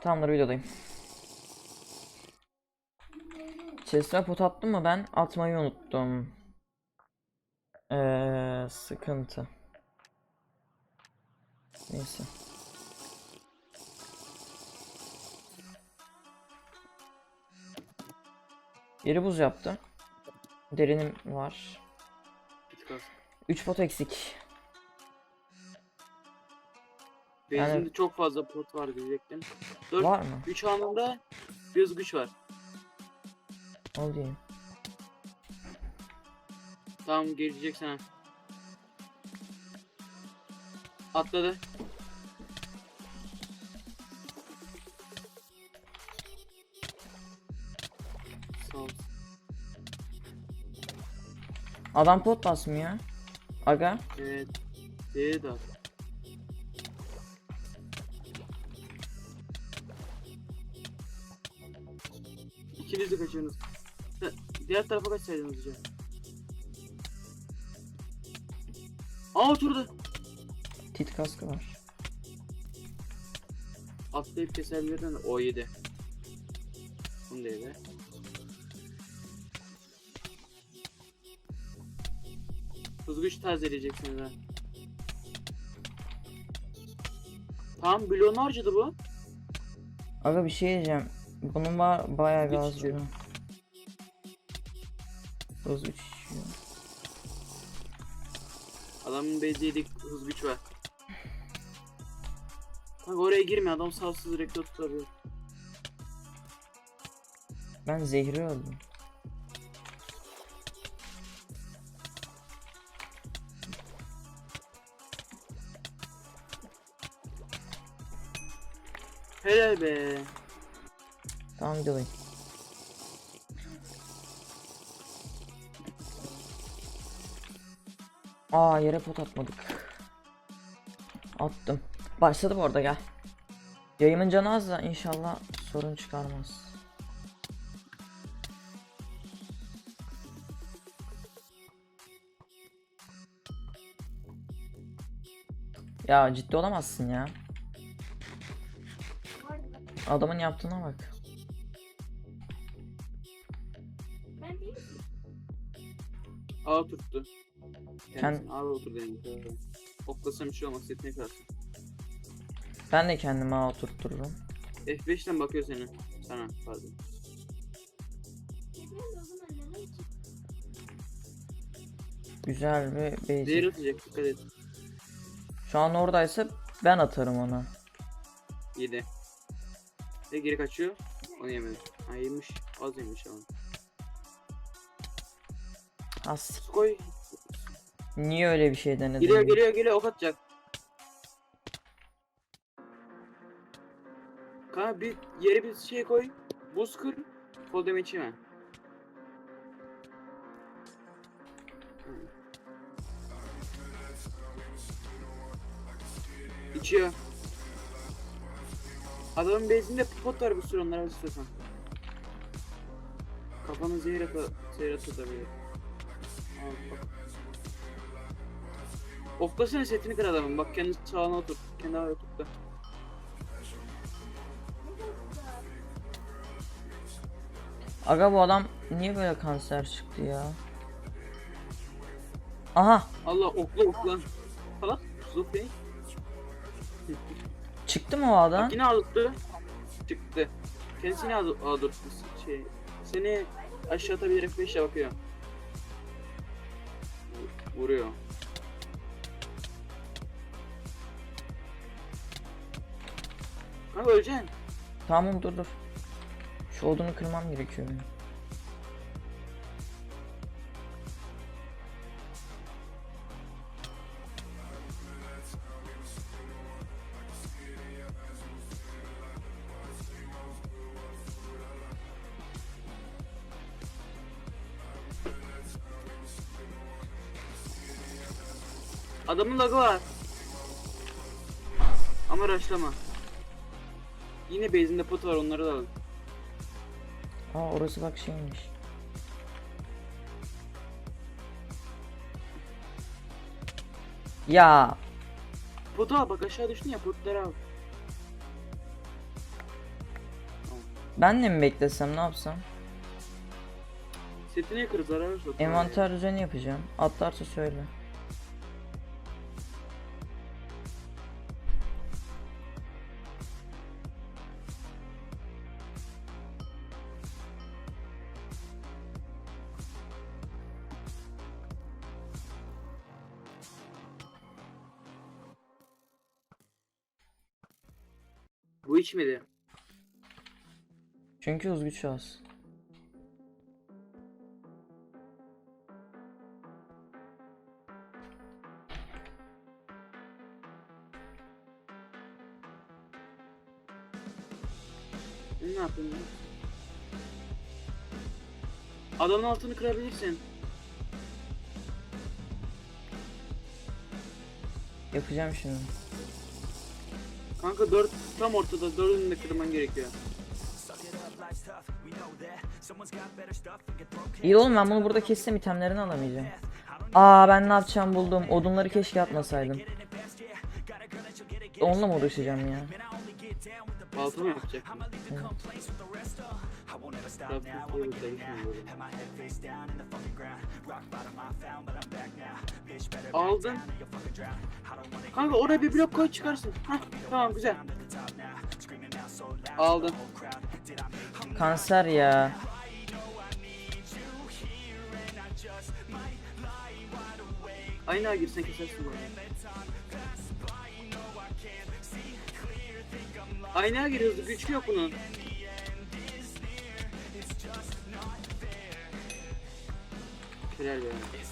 Tamamdır videodayım. Chest'e pot attım mı ben? Atmayı unuttum. Eee sıkıntı. Neyse. Yeri buz yaptı. Derinim var. Git kas. 3 pot eksik. Benzin'de Yani- çok fazla pot var diyecektim. 4 Var mı? 3 anında göz güç var. Al diyeyim. Tamam gelecek sana. Atladı. Sağ ol. Adam pot basmıyor. Aga. Evet. D'ye de. İkiniz de kaçıyorsunuz. Diğer tarafa kaçsaydınız hocam. Aa oturdu. Tit kaskı var. Atlayıp keserlerden o yedi. Bunu da yedi. Hız güç tazeleyeceksiniz ha. Tamam bloğunu harcadı bu. Aga bir şey diyeceğim. Bunun var bayağı bir Hiç az içiyor. Hız 3 Adamın beziydik hız güç var. Kanka oraya girme adam savsız reklam tutabilir. Ben zehri öldüm. Helal be. Tamam gidelim. Aa yere pot atmadık. Attım. Başladı bu arada gel. Yayımın canı az da inşallah sorun çıkarmaz. Ya ciddi olamazsın ya. Adamın yaptığına bak. A tuttu. Kend- Kendisi A oturdu yani. Oklasam bir şey olmaz. Setine kalsın. Ben de kendime ağ oturttururum. F5'ten bakıyor senin. Sana pardon. Güzel bir Zehir basic. atacak dikkat et. Şu an oradaysa ben atarım ona. 7. Ve geri kaçıyor. Onu yemedi. Ha yemiş. Az yemiş ama. As koy. niye öyle bir şey denedin? Geliyor geliyor geliyor ok atacak. Kanka bir yere bir şey koy. Buz kır. Fall damage yeme. İçiyor. Adamın bezinde pot var bir sürü onlara istiyorsan. Kafanı zehir ata, zehir atabilir. Al bak. Oklasana setini kır adamın. Bak kendi sağına otur. Kendi havaya otur da. Aga bu adam niye böyle kanser çıktı ya? Aha Allah okla okla. Falan. Zufi. çıktı mı o adam? Bak yine aldırttı. Çıktı. Kendisini aldırttı. Şey. Seni aşağı atabilir F5'e bakıyor. Vu- Vuruyor. Kanka öleceksin. Tamam dur dur. Şu odunu kırmam gerekiyor benim. Adamın lagı var. Ama rushlama. Yine base'inde pot var onları da alın. Aa orası bak şeymiş. Ya Potu al bak aşağı düştün ya potları al. Ben de mi beklesem ne yapsam? Setini yakarız zarar yok. Envanter düzeni yapacağım. Atlarsa söyle. Bu. Çünkü az. Ben ne yapayım ben? Adamın altını kırabilirsin. Yapacağım şimdi. Kanka dört tam ortada dördünü de kırman gerekiyor. İyi oğlum ben bunu burada kessem itemlerini alamayacağım. Aa ben ne yapacağım buldum. Odunları keşke atmasaydım. Onunla mı uğraşacağım ya? Mı yapacak? Aldın. Kanka oraya bir blok koy çıkarsın. Hah tamam güzel. Aldın. Kanser ya. Aynı girsen kesersin bu arada. Aynaya gir hızlı güç yok bunun. Helal be.